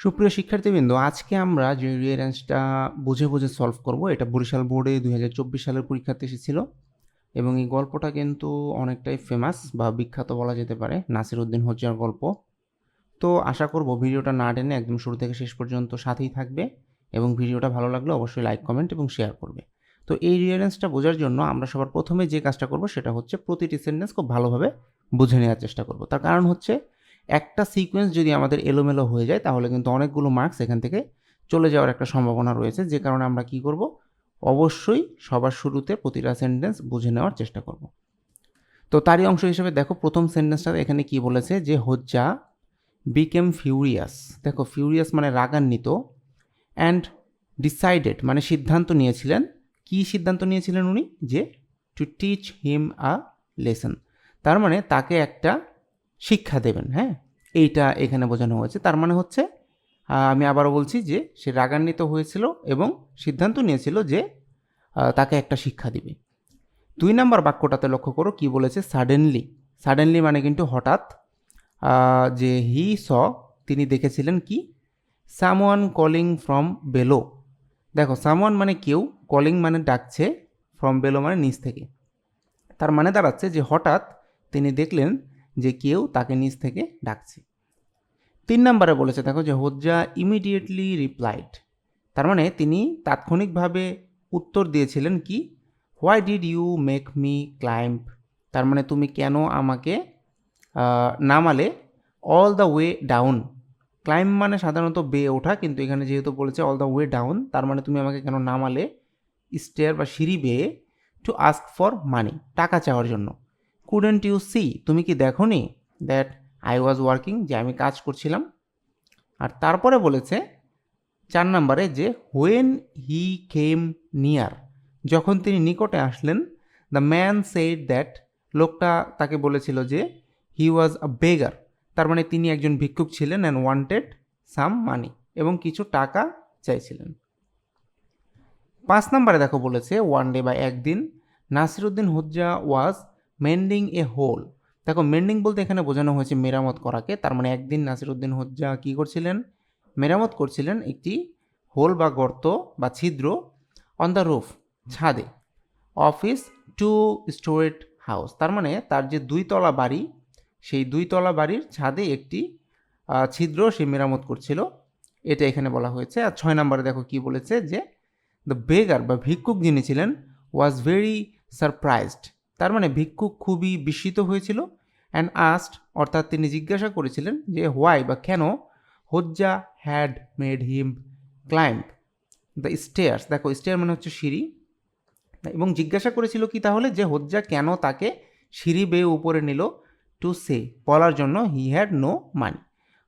সুপ্রিয় শিক্ষার্থীবৃন্দ, আজকে আমরা যে রিয়ারেন্সটা বুঝে বুঝে সলভ করব, এটা বরিশাল বোর্ডে দুই হাজার চব্বিশ সালের পরীক্ষাতে এসেছিল। এবং এই গল্পটা কিন্তু অনেকটাই ফেমাস বা বিখ্যাত বলা যেতে পারে নাসির উদ্দিন হজ্জার গল্প। তো আশা করব ভিডিওটা না টেনে একদম শুরু থেকে শেষ পর্যন্ত সাথেই থাকবে এবং ভিডিওটা ভালো লাগলে অবশ্যই লাইক কমেন্ট এবং শেয়ার করবে। তো এই রিয়ারেন্সটা বোঝার জন্য আমরা সবার প্রথমে যে কাজটা করব, সেটা হচ্ছে প্রতিটি সেন্টেন্স খুব ভালোভাবে বুঝে নেওয়ার চেষ্টা করব। তার কারণ হচ্ছে একটা সিকোয়েন্স যদি আমাদের এলোমেলো হয়ে যায়, তাহলে কিন্তু অনেকগুলো মার্কস এখান থেকে চলে যাওয়ার একটা সম্ভাবনা রয়েছে, যে কারণে আমরা কি করব? অবশ্যই সবার শুরুতে প্রতিটা সেন্টেন্স বুঝে নেওয়ার চেষ্টা করব। তো তারই অংশ হিসেবে দেখো, প্রথম সেন্টেন্সটা এখানে কি বলেছে? যে হজ্জা বিকেম ফিউরিয়াস দেখো ফিউরিয়াস মানে রাগান্বিত অ্যান্ড ডিসাইডেড মানে সিদ্ধান্ত নিয়েছিলেন। কি সিদ্ধান্ত নিয়েছিলেন উনি? যে to teach him a lesson তার মানে তাকে একটা শিক্ষা দেবেন হ্যাঁ? এইটা এখানে বোঝানো হয়েছে। তার মানে হচ্ছে আমি আবারও বলছি যে, সে রাগান্বিত হয়েছিল এবং সিদ্ধান্ত নিয়েছিল যে তাকে একটা শিক্ষা দিবে। দুই নাম্বার বাক্যটাতে লক্ষ্য করো কি বলেছে সাডেনলি সাডেনলি মানে কিন্তু হঠাৎ যে হি স তিনি দেখেছিলেন কি? সামওয়ান কলিং ফ্রম বেলো দেখো সামওয়ান মানে কেউ কলিং মানে ডাকছে ফ্রম বেলো মানে নিচ থেকে। তার মানে দাঁড়াচ্ছে যে হঠাৎ তিনি দেখলেন যে কেউ তাকে নিচ থেকে ডাকছে। তিন নম্বরে বলেছে, দেখো যে হজ্জা ইমিডিয়েটলি রিপ্লাইড তার মানে তিনি তাৎক্ষণিকভাবে উত্তর দিয়েছিলেন কি why did you make me climb তার মানে তুমি কেন আমাকে নামালে? All the way down climb মানে সাধারণত বে ওঠা, কিন্তু এখানে যেহেতু বলেছে অল দ্য ওয়ে ডাউন তার মানে তুমি আমাকে কেন নামালে? স্টেয়ার বা সিঁড়ি বেয়ে টু আস্ক ফর মানি টাকা চাওয়ার জন্য। কুডেন্ট ইউ সি তুমি কি দেখো নি দ্যাট আই ওয়াজ ওয়ার্কিং যে আমি কাজ করছিলাম? আর তারপরে বলেছে চার নম্বরে যে হোয়েন হি কেম নিয়ার যখন তিনি নিকটে আসলেন দ্য ম্যান সেইড দ্যাট লোকটা তাকে বলেছিল যে হি ওয়াজ আ বেগার তার মানে তিনি একজন ভিক্ষুক ছিলেন অ্যান্ড ওয়ান্টেড সাম মানি এবং কিছু টাকা চাইছিলেন। পাঁচ নম্বরে দেখো বলেছে ওয়ান ডে বা একদিন Nasiruddin Hodja was মেন্ডিং A whole দেখো মেন্ডিং বলতে এখানে বোঝানো হয়েছে মেরামত করাকে। তার মানে একদিন নাসিরুদ্দিন হুজ্জা কী করছিলেন? মেরামত করছিলেন একটি হোল বা গর্ত বা ছিদ্র অন দ্য রুফ ছাদে। Of his two storied house তার মানে তার যে দুইতলা বাড়ি, সেই দুইতলা বাড়ির ছাদে একটি ছিদ্র সে মেরামত করছিল। এটা এখানে বলা হয়েছে। আর ছয় নম্বরে দেখো কি বলেছে যে দ্য বেগার বা ভিক্ষুক যিনি ছিলেন ওয়াজ ভেরি সারপ্রাইজড তার মানে ভিক্ষুক খুবই বিস্মিত হয়েছিল অ্যান্ড আস্ট অর্থাৎ তিনি জিজ্ঞাসা করেছিলেন যে হোয়াই বা কেন Hodja had made him climb the stairs দেখো স্টেয়ার মানে হচ্ছে সিঁড়ি। এবং জিজ্ঞাসা করেছিল কি তাহলে যে হজ্জা কেন তাকে সিঁড়ি বেয়ে উপরে নিল টু সে বলার জন্য হি হ্যাড নো মানি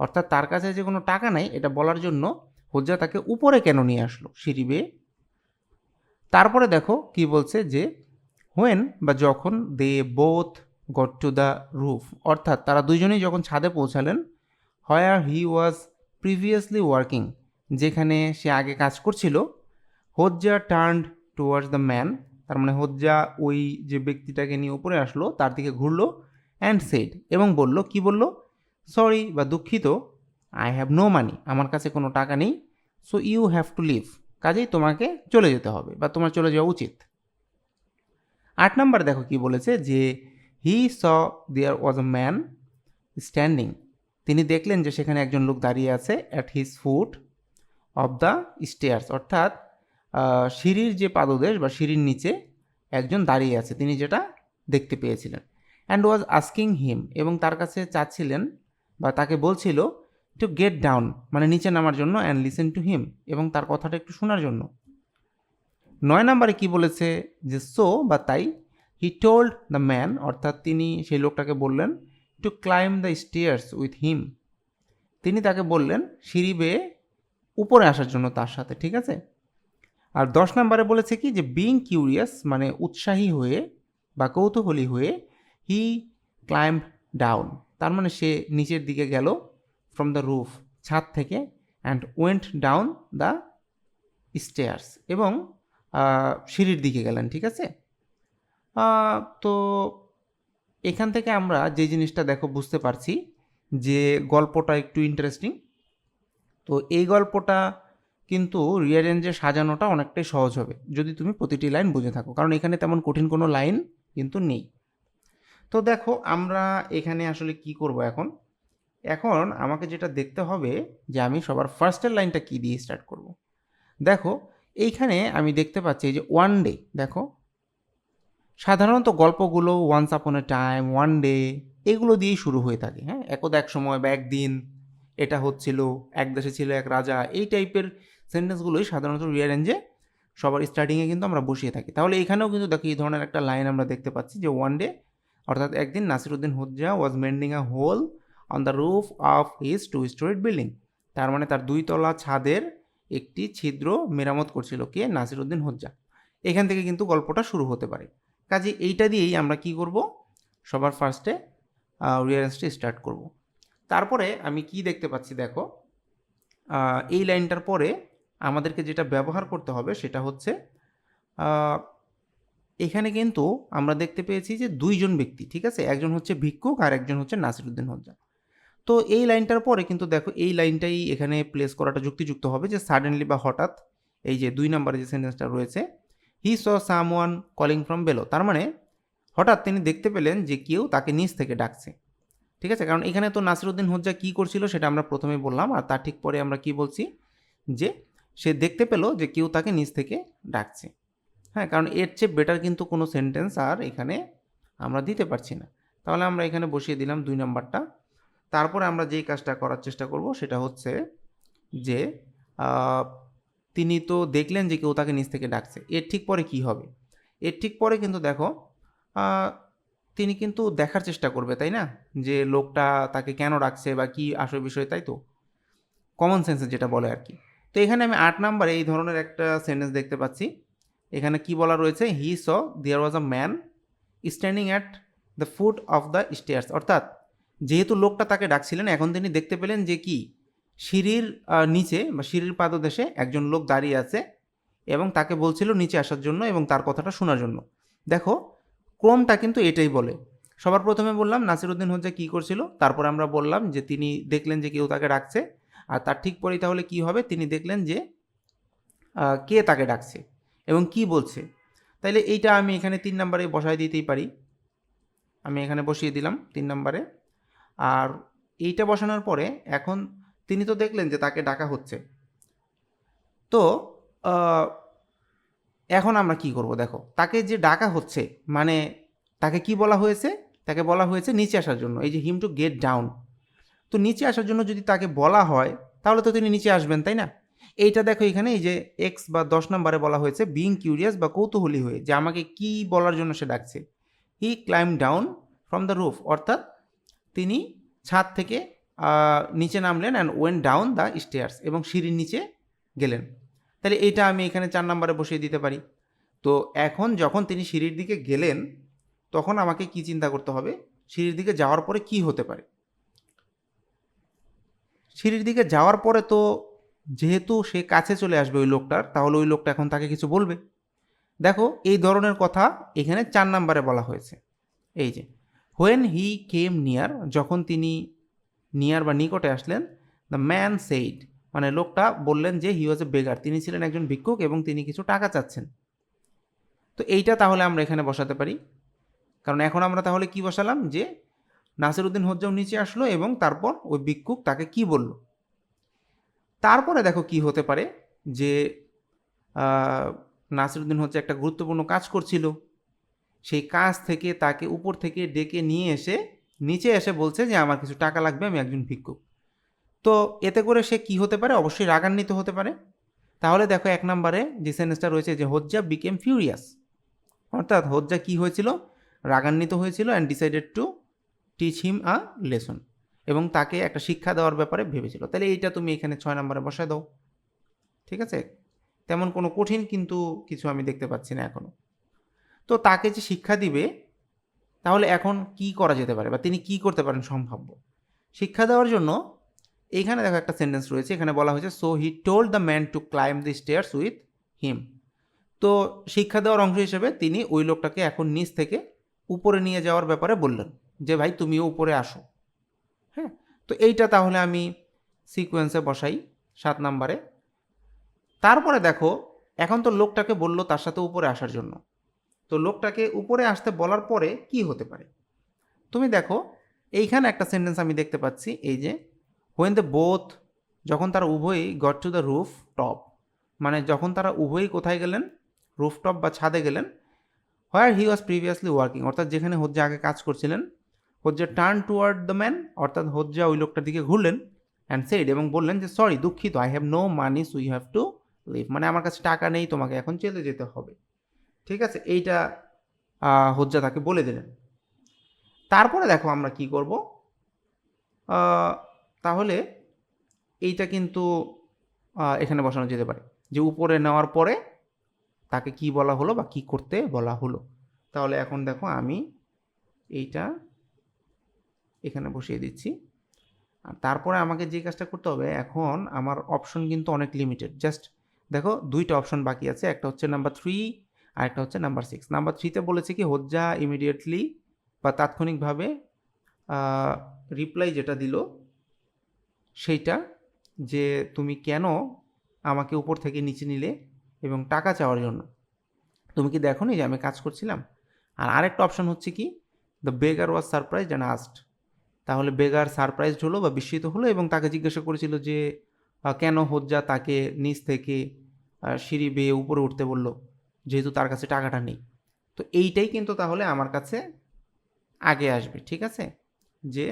অর্থাৎ তার কাছে যে কোনো টাকা নাই, এটা বলার জন্য হজ্জা তাকে উপরে কেন নিয়ে আসলো, সিঁড়ি বেয়ে? তারপরে দেখো কি বলছে যে হোয়েন বা যখন they both got to the roof অর্থাৎ তারা দুইজনেই যখন ছাদে পৌঁছালেন হোয়ার হি ওয়াজ প্রিভিয়াসলি ওয়ার্কিং যেখানে সে আগে কাজ করছিল Hodja turned towards the man তার মানে হজ্জা ওই যে ব্যক্তিটাকে নিয়ে উপরে আসলো, তার দিকে ঘুরলো অ্যান্ড সেড এবং বলল, কি বলল? সরি বা দুঃখিত আই হ্যাভ নো মানি আমার কাছে কোনো টাকা নেই so you have to leave কাজেই তোমাকে চলে যেতে হবে বা তোমার চলে যাওয়া উচিত। আট নাম্বার দেখো কি বলেছে যে হি saw there was a man standing তিনি দেখলেন যে সেখানে একজন লোক দাঁড়িয়ে আছে at his foot of the stairs অর্থাৎ সিঁড়ির যে পাদদেশ বা সিঁড়ির নিচে একজন দাঁড়িয়ে আছে। তিনি যেটা দেখতে পেয়েছিলেন অ্যান্ড ওয়াজ আস্কিং হিম এবং তার কাছে চাচ্ছিলেন বা তাকে বলছিল টু গেট ডাউন মানে নিচে নামার জন্য অ্যান্ড লিসেন টু হিম এবং তার কথাটা একটু শোনার জন্য। নয় নম্বরে কি বলেছে যে, সো বা তাই হি টোল্ড দ্য ম্যান অর্থাৎ তিনি সেই লোকটাকে বললেন to climb the stairs with him তিনি তাকে বললেন সিঁড়ি বেয়ে উপরে আসার জন্য তার সাথে ঠিক আছে? আর দশ নম্বরে বলেছে কি যে বিং কিউরিয়াস মানে উৎসাহী হয়ে বা কৌতূহলী হয়ে হি ক্লাইম্ব ডাউন তার মানে সে নিচের দিকে গেল ফ্রম দ্য রুফ ছাদ থেকে and went down the stairs এবং সিঁড়ির দিকে গেলেন, ঠিক আছে? তো এখান থেকে আমরা যে জিনিসটা দেখো বুঝতে পারছি যে গল্পটা একটু ইন্টারেস্টিং তো এই গল্পটা কিন্তু রিয়ারেঞ্জে সাজানোটা অনেকটাই সহজ হবে, যদি তুমি প্রতিটি লাইন বুঝে থাকো, কারণ এখানে তেমন কঠিন কোনো লাইন কিন্তু নেই। তো দেখো আমরা এখানে আসলে কি করব এখন? এখন আমাকে যেটা দেখতে হবে যে আমি সবার ফার্স্টের লাইনটা কি দিয়ে স্টার্ট করব? দেখো এইখানে আমি দেখতে পাচ্ছি যে ওয়ান ডে দেখো। সাধারণত গল্পগুলো ওয়ান্স আপন এ টাইম ওয়ান ডে এগুলো দিয়েই শুরু হয়ে থাকে হ্যাঁ? একদ এক সময় বা একদিন, এটা হচ্ছিল, এক দেশে ছিল এক রাজা, এই টাইপের সেন্টেন্সগুলোই সাধারণত রিয়ারেঞ্জে সবার স্টার্টিংয়ে কিন্তু আমরা বসিয়ে থাকি। তাহলে এখানেও কিন্তু দেখো এই ধরনের একটা লাইন আমরা দেখতে পাচ্ছি যে ওয়ান ডে অর্থাৎ একদিন Nasiruddin Hodja was mending a hole on the roof of his two storied building তার মানে তার দুইতলা ছাদের একটি ছিদ্র মেরামত করছিল কে? নাসিরুদ্দিন হজ্জা। এখান থেকে কিন্তু গল্পটা শুরু হতে পারে। কাজে এইটা দিয়েই আমরা কি করব? সবার ফার্স্টে রিয়ারেন্সটি স্টার্ট করব। তারপরে আমি কি দেখতে পাচ্ছি দেখো? এই লাইনটার পরে আমাদেরকে যেটা ব্যবহার করতে হবে সেটা হচ্ছে এখানে কিন্তু আমরা দেখতে পেয়েছি যে দুইজন ব্যক্তি, ঠিক আছে? একজন হচ্ছে ভিক্ষুক আর একজন হচ্ছে নাসিরুদ্দিন হজ্জা। তো এই লাইনটার পরে কিন্তু দেখো এই লাইনটাই এখানে প্লেস করাটা যুক্তিযুক্ত হবে যে সাডেনলি বা হঠাৎ এই যে দুই নম্বরে যে সেন্টেন্সটা রয়েছে he saw someone calling from below তার মানে হঠাৎ তিনি দেখতে পেলেন যে কেউ তাকে নিচ থেকে ডাকছে। ঠিক আছে? কারণ এখানে তো নাসিরুদ্দিন হজ্জা কী করছিল সেটা আমরা প্রথমে বললাম, আর তার ঠিক পরে আমরা কি বলছি? যে সে দেখতে পেল যে কেউ তাকে নিচ থেকে ডাকছে। হ্যাঁ কারণ এর চেয়ে বেটার কিন্তু কোনো সেন্টেন্স আর এখানে আমরা দিতে পারছি না। তাহলে আমরা এখানে বসিয়ে দিলাম দুই নাম্বারটা তারপরে আমরা যেই কাজটা করার চেষ্টা করব সেটা হচ্ছে যে তিনি তো দেখলেন যে কেউ তাকে নিচ থেকে ডাকছে। এর ঠিক পরে কি হবে? এর ঠিক পরে কিন্তু দেখো তিনি কিন্তু দেখার চেষ্টা করবে, তাই না? যে লোকটা তাকে কেন ডাকছে বা কি আসল বিষয়, তাই তো? কমন সেন্সে যেটা বলে আর কি। তো এখানে আমি আট নাম্বারে এই ধরনের একটা সেন্টেন্স দেখতে পাচ্ছি। এখানে কি বলা রয়েছে? He saw there was a man standing at the foot of the stairs অর্থাৎ যেহেতু লোকটা তাকে ডাকছিলেন, এখন তিনি দেখতে পেলেন যে কি? সিঁড়ির নিচে বা সিঁড়ির পাদদেশে একজন লোক দাঁড়িয়ে আছে এবং তাকে বলছিল নিচে আসার জন্য এবং তার কথাটা শোনার জন্য। দেখো, ক্রমটা কিন্তু এটাই বলে। সবার প্রথমে বললাম, নাসিরুদ্দিন হজ্জা কী করছিল? তারপর আমরা বললাম যে তিনি দেখলেন যে কেউ তাকে ডাকছে। আর তার ঠিক পরেই তাহলে কি হবে? তিনি দেখলেন যে কে তাকে ডাকছে এবং কি বলছে। তাইলে এইটা আমি এখানে তিন নম্বরে বসায় দিতেই পারি। আমি এখানে বসিয়ে দিলাম তিন নম্বরে। আর এইটা বসানোর পরে এখন তিনি তো দেখলেন যে তাকে ডাকা হচ্ছে। তো এখন আমরা কি করব দেখো, তাকে যে ডাকা হচ্ছে মানে তাকে কি বলা হয়েছে? তাকে বলা হয়েছে নিচে আসার জন্য, এই যে হিম টু গেট ডাউন তো নিচে আসার জন্য যদি তাকে বলা হয়, তাহলে তো তিনি নিচে আসবেন, তাই না? এইটা দেখো এখানে, এই যে এক্স বা দশ নম্বরে বলা হয়েছে বিং কিউরিয়াস বা কৌতূহলী হয়ে, যে আমাকে কি বলার জন্য সে ডাকছে। He climbed down from the roof অর্থাৎ তিনি ছাদ থেকে নিচে নামলেন and went down the stairs এবং সিঁড়ির নিচে গেলেন। তাহলে এইটা আমি এখানে চার নম্বরে বসিয়ে দিতে পারি। তো এখন যখন তিনি সিঁড়ির দিকে গেলেন, তখন আমাকে কি চিন্তা করতে হবে? সিঁড়ির দিকে যাওয়ার পরে কি হতে পারে? সিঁড়ির দিকে যাওয়ার পরে তো যেহেতু সে কাছে চলে আসবে ওই লোকটার, তাহলে ওই লোকটা এখন তাকে কিছু বলবে। দেখো, এই ধরনের কথা এখানে চার নম্বরে বলা হয়েছে। এই যে হোয়েন হি কেম নিয়ার যখন তিনি নিয়ার বা নিকটে আসলেন দ্য ম্যান সেইড মানে লোকটা বললেন যে হি ওয়াজ এ বেগার তিনি ছিলেন একজন ভিক্ষুক এবং তিনি কিছু টাকা চাচ্ছেন। তো এইটা তাহলে আমরা এখানে বসাতে পারি। কারণ এখন আমরা তাহলে কি বসালাম? যে নাসিরুদ্দিন হজ্জাও নিচে আসলো এবং তারপর ওই ভিক্ষুক তাকে কি বলল? তারপরে দেখো কি হতে পারে যে নাসিরুদ্দিন হচ্ছে একটা গুরুত্বপূর্ণ কাজ করছিল। সেই কাজ থেকে তাকে উপর থেকে ডেকে নিয়ে এসে নিচে এসে বলছে যে, আমার কিছু টাকা লাগবে, আমি একজন ভিক্ষুক। তো এতে করে সে কি হতে পারে? অবশ্যই রাগান্বিত হতে পারে। তাহলে দেখো এক নম্বরে যে সেন্টেন্সটা রয়েছে যে, হজ্জা বিকেম ফিউরিয়াস অর্থাৎ হজ্জা কি হয়েছিল? রাগান্বিত হয়েছিল and decided to teach him a lesson এবং তাকে একটা শিক্ষা দেওয়ার ব্যাপারে ভেবেছিল। তাহলে এইটা তুমি এখানে ছয় নম্বরে বসায় দাও। ঠিক আছে? তেমন কোনো কঠিন কিন্তু কিছু আমি দেখতে পাচ্ছি না এখনও তো তাকে যে শিক্ষা দিবে, তাহলে এখন কি করা যেতে পারে বা তিনি কি করতে পারেন সম্ভাব্য? শিক্ষা দেওয়ার জন্য এইখানে দেখো একটা সেন্টেন্স রয়েছে, এখানে বলা হয়েছে so he told the man to climb the stairs with him তো শিক্ষা দেওয়ার অংশ হিসেবে তিনি ওই লোকটাকে এখন নিচ থেকে উপরে নিয়ে যাওয়ার ব্যাপারে বললেন, যে, ভাই, তুমিও উপরে আসো। হ্যাঁ? তো এইটা তাহলে আমি সিকোয়েন্সে বসাই সাত নাম্বারে। তারপরে দেখো, এখন তো লোকটাকে বলল তার সাথে উপরে আসার জন্য। তো লোকটাকে উপরে আসতে বলার পরে কি হতে পারে? তুমি দেখো, এইখানে একটা সেন্টেন্স আমি দেখতে পাচ্ছি, এই যে হোয়েন দ্য বোথ যখন তারা উভয়ই got to the roof top মানে যখন তারা উভয়ই কোথায় গেলেন? রুফটপ বা ছাদে গেলেন হোয়ার হি ওয়াজ প্রিভিয়াসলি ওয়ার্কিং অর্থাৎ যেখানে হজ্জা আগে কাজ করছিলেন, Hodja turn toward the man অর্থাৎ হজ্জা ওই লোকটার দিকে ঘুরলেন অ্যান্ড সেইড এবং বললেন যে সরি দুঃখিত I have no money so you have to leave মানে আমার কাছে টাকা নেই, তোমাকে এখন চলে যেতে হবে। ঠিক আছে? এইটা হজ্জা তাকে বলে দিলেন। তারপরে দেখো আমরা কি করব? তাহলে এইটা কিন্তু এখানে বসানো যেতে পারে। যে উপরে নেওয়ার পরে তাকে কি বলা হলো বা কি করতে বলা হলো? তাহলে এখন দেখো আমি এইটা এখানে বসিয়ে দিচ্ছি। আর তারপরে আমাকে যে কাজটা করতে হবে, এখন আমার অপশন কিন্তু অনেক লিমিটেড জাস্ট দেখো, দুইটা অপশন বাকি আছে। একটা হচ্ছে নাম্বার থ্রি আর একটা হচ্ছে নাম্বার সিক্স নাম্বার থ্রিতে বলেছে কি, হজ্জা ইমিডিয়েটলি বা তাৎক্ষণিকভাবে রিপ্লাই যেটা দিল, সেইটা যে তুমি কেন আমাকে উপর থেকে নিচে নিলে এবং টাকা চাওয়ার জন্য? তুমি কি দেখো যে আমি কাজ করছিলাম? আর আরেকটা অপশন হচ্ছে কি the beggar was surprise and asked তাহলে বেগার সারপ্রাইজড হলো বা বিস্মিত হলো এবং তাকে জিজ্ঞাসা করেছিল যে কেন হজ্জা তাকে নিচ থেকে সিঁড়ি বেয়ে উপরে উঠতে বলল? যেহেতু তার কাছে টাকাটা নেই। তো এইটাই কিন্তু তাহলে আমার কাছে আগে আসবে, ঠিক আছে? যে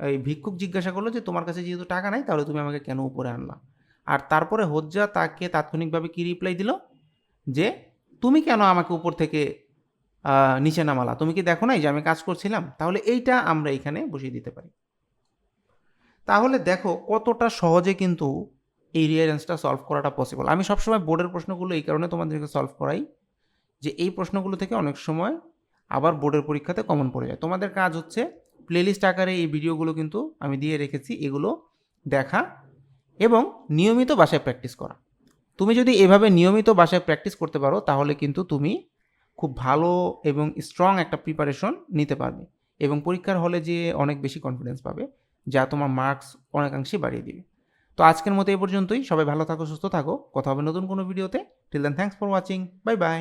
এই ভিক্ষুক জিজ্ঞাসা করল যে, তোমার কাছে যেহেতু টাকা নাই, তাহলে তুমি আমাকে কেন উপরে আনলা? আর তারপরে হজ্জা তাকে তাৎক্ষণিকভাবে কি রিপ্লাই দিল? যে, তুমি কেন আমাকে উপর থেকে নিচে নামালা? তুমি কি দেখো নাই যে আমি কাজ করছিলাম? তাহলে এইটা আমরা এখানে বসিয়ে দিতে পারি। তাহলে দেখো কতটা সহজে কিন্তু এই রিয়ারেন্সটা সলভ করাটা পসিবল আমি সবসময় বোর্ডের প্রশ্নগুলো এই কারণে তোমাদেরকে সলভ করাই যে এই প্রশ্নগুলো থেকে অনেক সময় আবার বোর্ডের পরীক্ষাতে কমন পড়ে যায়। তোমাদের কাজ হচ্ছে প্লেলিস্ট আকারে এই ভিডিওগুলো কিন্তু আমি দিয়ে রেখেছি, এগুলো দেখা এবং নিয়মিত বাসায় প্র্যাকটিস করা। তুমি যদি এভাবে নিয়মিত বাসায় প্র্যাকটিস করতে পারো, তাহলে কিন্তু তুমি খুব ভালো এবং স্ট্রং একটা প্রিপারেশন নিতে পারবে এবং পরীক্ষার হলে যে অনেক বেশি কনফিডেন্স পাবে, যা তোমার মার্কস অনেকাংশেই বাড়িয়ে দিবে। তো আজকের মতো এই পর্যন্তই। সবাই ভালো থাকো, সুস্থ থাকো। কথা হবে নতুন কোনো ভিডিওতে। Till then thanks for watching bye bye